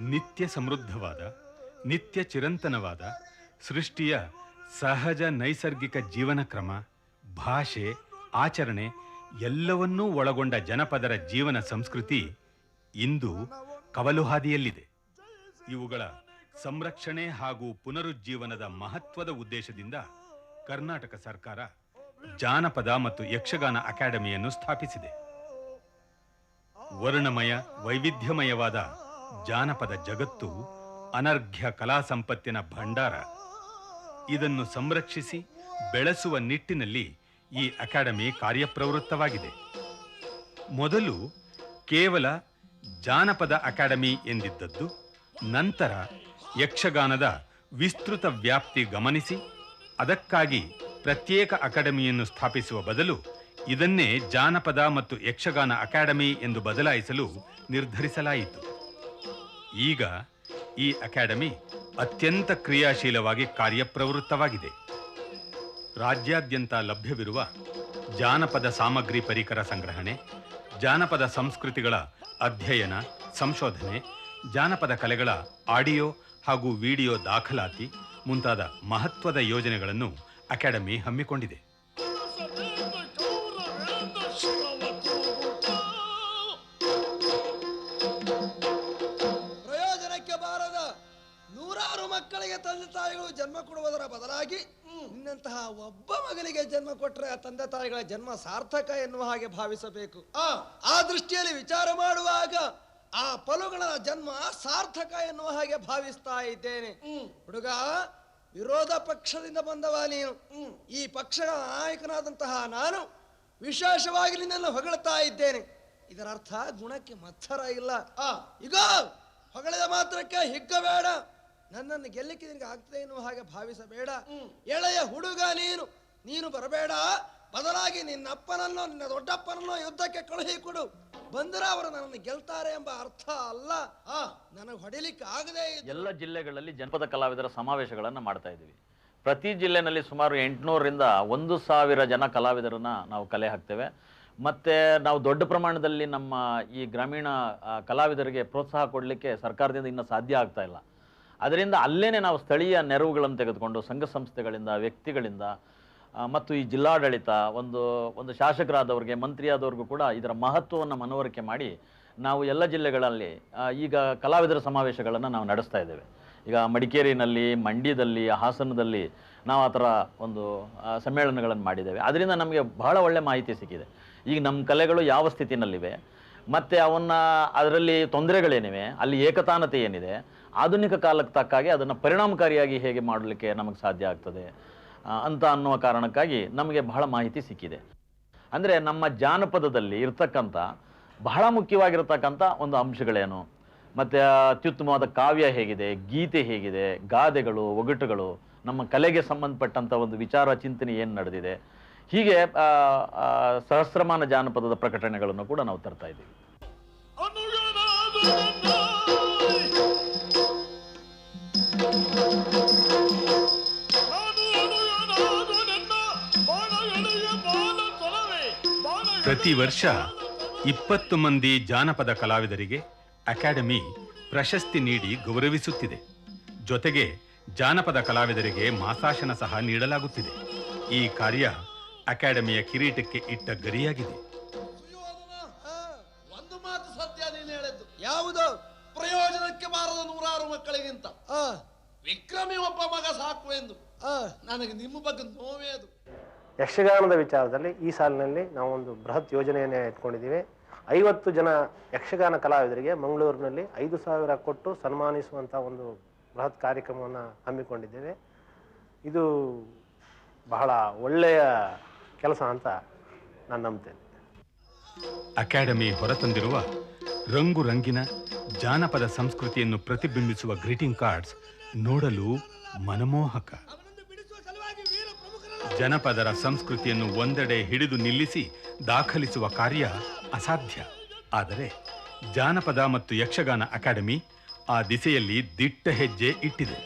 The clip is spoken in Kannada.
ನಿತ್ಯ ಸಮೃದ್ಧವಾದ, ನಿತ್ಯ ಚಿರಂತನವಾದ, ಸೃಷ್ಟಿಯ ಸಹಜ ನೈಸರ್ಗಿಕ ಜೀವನ ಕ್ರಮ, ಭಾಷೆ, ಆಚರಣೆ ಎಲ್ಲವನ್ನೂ ಒಳಗೊಂಡ ಜನಪದರ ಜೀವನ ಸಂಸ್ಕೃತಿ ಇಂದು ಕವಲು ಹಾದಿಯಲ್ಲಿದೆ ಇವುಗಳ ಸಂರಕ್ಷಣೆ ಹಾಗೂ ಪುನರುಜ್ಜೀವನದ ಮಹತ್ವದ ಉದ್ದೇಶದಿಂದ ಕರ್ನಾಟಕ ಸರ್ಕಾರ ಜಾನಪದ ಮತ್ತು ಯಕ್ಷಗಾನ ಅಕಾಡೆಮಿಯನ್ನು ಸ್ಥಾಪಿಸಿದೆ. ವರ್ಣಮಯ, ವೈವಿಧ್ಯಮಯವಾದ ಜಾನಪದ ಜಗತ್ತು, ಅನರ್ಘ್ಯ ಕಲಾ ಸಂಪತ್ತಿನ ಭಂಡಾರ. ಇದನ್ನು ಸಂರಕ್ಷಿಸಿ, ಬೆಳೆಸುವ ನಿಟ್ಟಿನಲ್ಲಿ ಈ ಅಕಾಡೆಮಿ ಕಾರ್ಯಪ್ರವೃತ್ತವಾಗಿದೆ. ಮೊದಲು ಕೇವಲ ಜಾನಪದ ಅಕಾಡೆಮಿ ಎಂದಿದ್ದದ್ದು, ನಂತರ ಯಕ್ಷಗಾನದ ವಿಸ್ತೃತ ವ್ಯಾಪ್ತಿ ಗಮನಿಸಿ, ಅದಕ್ಕಾಗಿ ಪ್ರತ್ಯೇಕ ಅಕಾಡೆಮಿಯನ್ನು ಸ್ಥಾಪಿಸುವ ಬದಲು ಇದನ್ನೇ ಜಾನಪದ ಮತ್ತು ಯಕ್ಷಗಾನ ಅಕಾಡೆಮಿ ಎಂದು ಬದಲಾಯಿಸಲು ನಿರ್ಧರಿಸಲಾಯಿತು. ಈಗ ಈ ಅಕಾಡೆಮಿ ಅತ್ಯಂತ ಕ್ರಿಯಾಶೀಲವಾಗಿ ಕಾರ್ಯಪ್ರವೃತ್ತವಾಗಿದೆ. ರಾಜ್ಯಾದ್ಯಂತ ಲಭ್ಯವಿರುವ ಜಾನಪದ ಸಾಮಗ್ರಿ ಪರಿಕರ ಸಂಗ್ರಹಣೆ, ಜಾನಪದ ಸಂಸ್ಕೃತಿಗಳ ಅಧ್ಯಯನ, ಸಂಶೋಧನೆ, ಜಾನಪದ ಕಲೆಗಳ ಆಡಿಯೋ ಹಾಗೂ ವಿಡಿಯೋ ದಾಖಲಾತಿ ಮುಂತಾದ ಮಹತ್ವದ ಯೋಜನೆಗಳನ್ನು ಅಕಾಡೆಮಿ ಹಮ್ಮಿಕೊಂಡಿದೆ. ತಾಯಿಗಳು ಜನ್ಮ ಕೊಡುವುದರ ಬದಲಾಗಿ ನಿನ್ನಂತಹ ಒಬ್ಬ ಮಗನಿಗೆ ಜನ್ಮ ಕೊಟ್ಟರೆ ಆ ತಂದೆ ತಾಯಿಗಳ ಜನ್ಮ ಸಾರ್ಥಕ ಎನ್ನುವ ಹಾಗೆ ಭಾವಿಸಬೇಕು. ಆ. ದೃಷ್ಟಿಯಲ್ಲಿ ವಿಚಾರ ಮಾಡುವಾಗ ಆ ಪಲುಗಳ ಜನ್ಮ ಸಾರ್ಥಕ ಎನ್ನುವ ಹಾಗೆ ಭಾವಿಸ್ತಾ ಇದ್ದೇನೆ. ಹುಡುಗ ವಿರೋಧ ಪಕ್ಷದಿಂದ ಬಂದವ ನೀನು. ಈ ಪಕ್ಷದ ನಾಯಕನಾದಂತಹ ನಾನು ವಿಶೇಷವಾಗಿ ನಿನ್ನನ್ನು ಹೊಗಳ್ತಾ ಇದ್ದೇನೆ. ಇದರ ಅರ್ಥ ಗುಣಕ್ಕೆ ಮತ್ತರ ಇಲ್ಲ. ಈಗ ಹೊಗಳಿದ ಮಾತ್ರಕ್ಕೆ ಹಿಗ್ಗಬೇಡ. ನನ್ನನ್ನು ಗೆಲ್ಲಕ್ಕೆ ನಿನಗೆ ಆಗ್ತದೆ ಎನ್ನುವ ಹಾಗೆ ಭಾವಿಸಬೇಡ. ಎಳೆಯ ಹುಡುಗ ನೀನು ನೀನು ಬರಬೇಡ. ಬದಲಾಗಿ ನಿನ್ನಪ್ಪನನ್ನೋ ನಿನ್ನ ದೊಡ್ಡಪ್ಪನನ್ನೋ ಯುದ್ಧಕ್ಕೆ ಕಳುಹಿ ಕೊಡು ಬಂದರೆ ಅವರು ನನ್ನನ್ನು ಗೆಲ್ತಾರೆ ಎಂಬ ಅರ್ಥ ಅಲ್ಲ. ನನಗೆ ಹೊಡಿಲಿಕ್ಕೆ ಆಗದೆ ಎಲ್ಲ ಜಿಲ್ಲೆಗಳಲ್ಲಿ ಜನಪದ ಕಲಾವಿದರ ಸಮಾವೇಶಗಳನ್ನು ಮಾಡ್ತಾ ಇದ್ದೀವಿ. ಪ್ರತಿ ಜಿಲ್ಲೆನಲ್ಲಿ ಸುಮಾರು ಎಂಟುನೂರರಿಂದ ಒಂದು ಸಾವಿರ ಜನ ಕಲಾವಿದರನ್ನು ನಾವು ಕಲೆ ಹಾಕ್ತೇವೆ. ಮತ್ತು ನಾವು ದೊಡ್ಡ ಪ್ರಮಾಣದಲ್ಲಿ ನಮ್ಮ ಈ ಗ್ರಾಮೀಣ ಕಲಾವಿದರಿಗೆ ಪ್ರೋತ್ಸಾಹ ಕೊಡಲಿಕ್ಕೆ ಸರ್ಕಾರದಿಂದ ಇನ್ನೂ ಸಾಧ್ಯ ಆಗ್ತಾ ಇಲ್ಲ. ಅದರಿಂದ ಅಲ್ಲೇ ನಾವು ಸ್ಥಳೀಯ ನೆರವುಗಳನ್ನು ತೆಗೆದುಕೊಂಡು ಸಂಘ ಸಂಸ್ಥೆಗಳಿಂದ, ವ್ಯಕ್ತಿಗಳಿಂದ ಮತ್ತು ಈ ಜಿಲ್ಲಾಡಳಿತ, ಒಂದು ಒಂದು ಶಾಸಕರಾದವ್ರಿಗೆ, ಮಂತ್ರಿಯಾದವ್ರಿಗೂ ಕೂಡ ಇದರ ಮಹತ್ವವನ್ನು ಮನವರಿಕೆ ಮಾಡಿ ನಾವು ಎಲ್ಲ ಜಿಲ್ಲೆಗಳಲ್ಲಿ ಈಗ ಕಲಾವಿದರ ಸಮಾವೇಶಗಳನ್ನು ನಾವು ನಡೆಸ್ತಾ ಇದ್ದೇವೆ. ಈಗ ಮಡಿಕೇರಿನಲ್ಲಿ, ಮಂಡ್ಯದಲ್ಲಿ, ಹಾಸನದಲ್ಲಿ ನಾವು ಆ ಥರ ಒಂದು ಸಮ್ಮೇಳನಗಳನ್ನು ಮಾಡಿದ್ದೇವೆ. ಅದರಿಂದ ನಮಗೆ ಬಹಳ ಒಳ್ಳೆ ಮಾಹಿತಿ ಸಿಕ್ಕಿದೆ. ಈಗ ನಮ್ಮ ಕಲೆಗಳು ಯಾವ ಸ್ಥಿತಿನಲ್ಲಿವೆ? ಮತ್ತು ಅವನ್ನ ಅದರಲ್ಲಿ ತೊಂದರೆಗಳೇನಿವೆ, ಅಲ್ಲಿ ಏಕತಾನತೆ ಏನಿದೆ, ಆಧುನಿಕ ಕಾಲಕ್ಕೆ ತಕ್ಕಾಗೆ ಅದನ್ನು ಪರಿಣಾಮಕಾರಿಯಾಗಿ ಹೇಗೆ ಮಾಡಲಿಕ್ಕೆ ನಮಗೆ ಸಾಧ್ಯ ಆಗ್ತದೆ ಅಂತ ಅನ್ನುವ ಕಾರಣಕ್ಕಾಗಿ ನಮಗೆ ಬಹಳ ಮಾಹಿತಿ ಸಿಕ್ಕಿದೆ. ಅಂದರೆ ನಮ್ಮ ಜಾನಪದದಲ್ಲಿ ಇರ್ತಕ್ಕಂಥ, ಬಹಳ ಮುಖ್ಯವಾಗಿರತಕ್ಕಂಥ ಒಂದು ಅಂಶಗಳೇನು? ಮತ್ತು ಅತ್ಯುತ್ತಮವಾದ ಕಾವ್ಯ ಹೇಗಿದೆ, ಗೀತೆ ಹೇಗಿದೆ, ಗಾದೆಗಳು, ಒಗಟುಗಳು, ನಮ್ಮ ಕಲೆಗೆ ಸಂಬಂಧಪಟ್ಟಂಥ ಒಂದು ವಿಚಾರ ಚಿಂತನೆ ಏನು ನಡೆದಿದೆ? ಹೀಗೆ ಸಹಸ್ರಮಾನ ಜಾನಪದದ ಪ್ರಕಟಣೆಗಳನ್ನು ಕೂಡ ನಾವು ತರ್ತಾ ಇದ್ದೀವಿ. ಪ್ರತಿ ವರ್ಷ ಇಪ್ಪತ್ತು ಮಂದಿ ಜಾನಪದ ಕಲಾವಿದರಿಗೆ ಅಕಾಡೆಮಿ ಪ್ರಶಸ್ತಿ ನೀಡಿ ಗೌರವಿಸುತ್ತಿದೆ. ಜೊತೆಗೆ ಜಾನಪದ ಕಲಾವಿದರಿಗೆ ಮಾಸಾಶನ ಸಹ ನೀಡಲಾಗುತ್ತಿದೆ. ಈ ಕಾರ್ಯ ಅಕಾಡೆಮಿಯ ಕಿರೀಟಕ್ಕೆ ಇಟ್ಟ ಗರಿಯಾಗಿದೆ. ಒಂದು ಮಾತು ಸತ್ಯ ನೀನು ಹೇಳಿದ್ದು. ಯಾವುದು? ಪ್ರಯೋಜನಕ್ಕೆ ಬಾರದ ನೂರಾರು ಮಕ್ಕಳಿಗಿಂತ. ಆ, ವಿಕ್ರಮಿ ಒಬ್ಬ ಮಗ ಸಾಕು ಎಂದು. ಆ, ನನಗೆ ನಿಮ್ಮ ಬಗ್ಗೆ ನೋವೇ ಅದು. ಯಕ್ಷಗಾನದ ವಿಚಾರದಲ್ಲಿ ಈ ಸಾಲಿನಲ್ಲಿ ನಾವು ಒಂದು ಬೃಹತ್ ಯೋಜನೆಯನ್ನೇ ಇಟ್ಕೊಂಡಿದ್ದೀವಿ. ಐವತ್ತು ಜನ ಯಕ್ಷಗಾನ ಕಲಾವಿದರಿಗೆ ಮಂಗಳೂರಿನಲ್ಲಿ ಐದು ಸಾವಿರ ಕೊಟ್ಟು ಸನ್ಮಾನಿಸುವಂಥ ಒಂದು ಬೃಹತ್ ಕಾರ್ಯಕ್ರಮವನ್ನು ಹಮ್ಮಿಕೊಂಡಿದ್ದೇವೆ. ಇದು ಬಹಳ ಒಳ್ಳೆಯ ಕೆಲಸ ಅಂತ ನಾನು ನಂಬ್ತೇನೆ. ಅಕಾಡೆಮಿ ಹೊರತಂದಿರುವ ರಂಗು ರಂಗಿನ ಜಾನಪದ ಸಂಸ್ಕೃತಿಯನ್ನು ಪ್ರತಿಬಿಂಬಿಸುವ ಗ್ರೀಟಿಂಗ್ ಕಾರ್ಡ್ಸ್ ನೋಡಲು ಮನಮೋಹಕ. ಜನಪದರ ಸಂಸ್ಕೃತಿಯನ್ನು ಒಂದೆಡೆ ಹಿಡಿದು ನಿಲ್ಲಿಸಿ ದಾಖಲಿಸುವ ಕಾರ್ಯ ಅಸಾಧ್ಯ. ಆದರೆ ಜಾನಪದ ಮತ್ತು ಯಕ್ಷಗಾನ ಅಕಾಡೆಮಿ ಆ ದಿಸೆಯಲ್ಲಿ ದಿಟ್ಟ ಹೆಜ್ಜೆ ಇಟ್ಟಿದೆ.